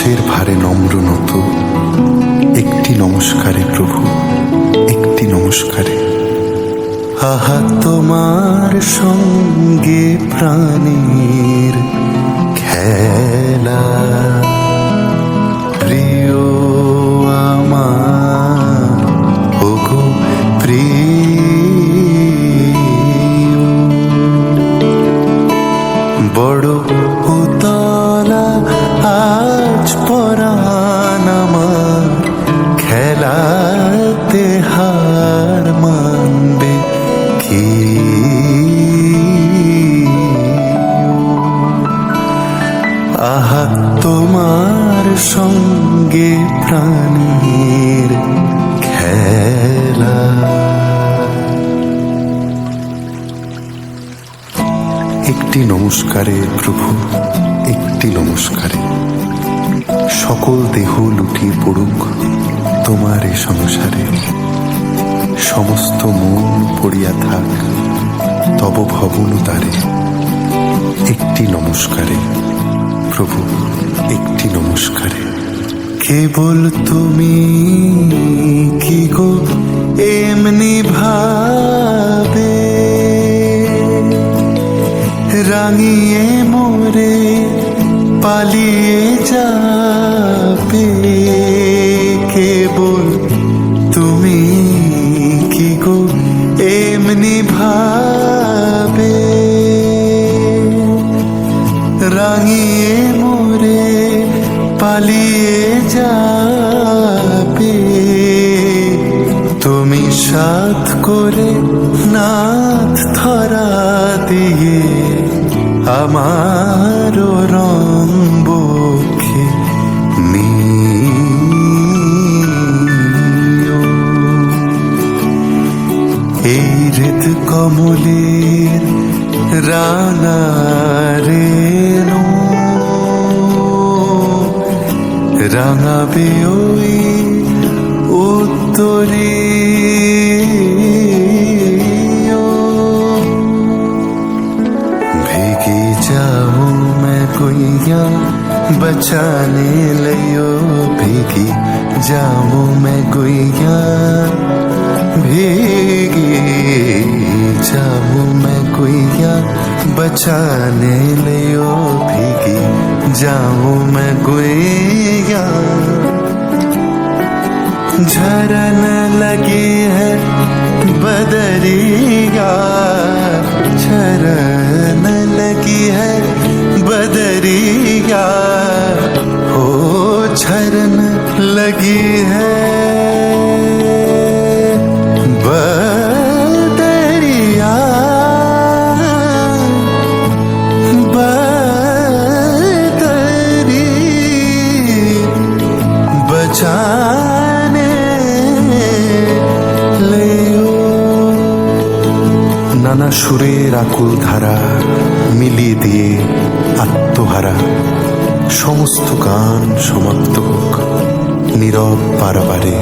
ক্রুশের ভারে নম্র নত। একটি নমস্কারে প্রভু একটি নমস্কারে। আহা তোমার সঙ্গে প্রাণীর খেলা। হার মানবে কি? আহা, তোমার সঙ্গে প্রাণীর খেলা। একটি নমস্কারে প্রভু, একটি নমস্কারে। সকল দেহ লুটিয়ে পড়ুক তোমার এ সংসারে। সমস্ত মন পড়িয়া থাক, তব ভবন তারে। একটি নমস্কারে, প্রভু, একটি নমস্কারে। কেবল তুমি কি গো, এমনি ভাবে? রাঙিয়ে মোরে পালিয়ে যাবে। কেবল রাঙিয়ে মোরে, পালিয়ে যাবে। তুমি সাথ করে নাথ ধরা দিয়ে আমার রং নিও। এই হৃদ কমলের রানা রেণু রাঙাবে ওই উত্তরে भीगी जाऊं मैं गुइया बचाने लियो भीगी जाऊं मैं गुइया भीगी जाऊं मैं गुइया बचाने लियो भीगी जाऊँ मैं गुइया झरन लगी है बदरिया। झरन लगी है बदरिया। हो झरन लगी है সুরের আকুল ধারা মিলিয়ে দিয়ে আত্মহারা। সমস্ত গান সমাপ্ত হোক নীরব পারাবারে